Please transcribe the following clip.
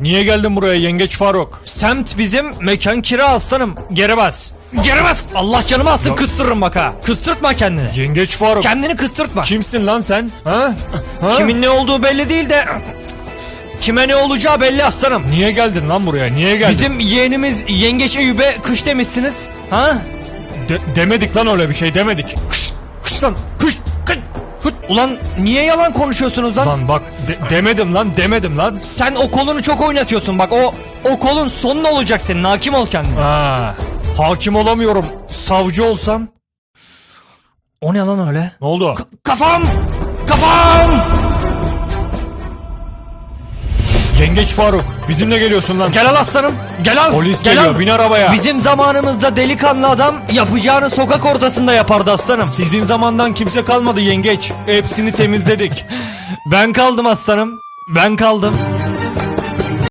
Niye geldin buraya yengeç Faruk? Semt bizim mekan kira aslanım. Geri bas. Geri bas. Allah canımı alsın kıstırırım bak ha. Kıstırtma kendini. Yengeç Faruk. Kendini kıstırtma. Kimsin lan sen? Ha? ha? Kimin ne olduğu belli değil de kime ne olacağı belli aslanım. Niye geldin lan buraya? Niye geldin? Bizim yeğenimiz Yengeç Eyüp'e kış demişsiniz. Ha? De- demedik lan öyle bir şey demedik. Kış, kış lan. Kış. Ulan niye yalan konuşuyorsunuz lan? Lan bak de- demedim lan demedim lan. Sen o kolunu çok oynatıyorsun bak o o kolun sonun olacak senin hakim ol kendine. Ha. Hakim olamıyorum. Savcı olsam. O ne lan öyle? Ne oldu? Kafam! Kafam! Yengeç Faruk bizimle geliyorsun lan. Gel al aslanım. Gel al. Polis Gel geliyor al. bin arabaya. Bizim zamanımızda delikanlı adam yapacağını sokak ortasında yapardı aslanım. Sizin zamandan kimse kalmadı yengeç. Hepsini temizledik. Ben kaldım aslanım. Ben kaldım.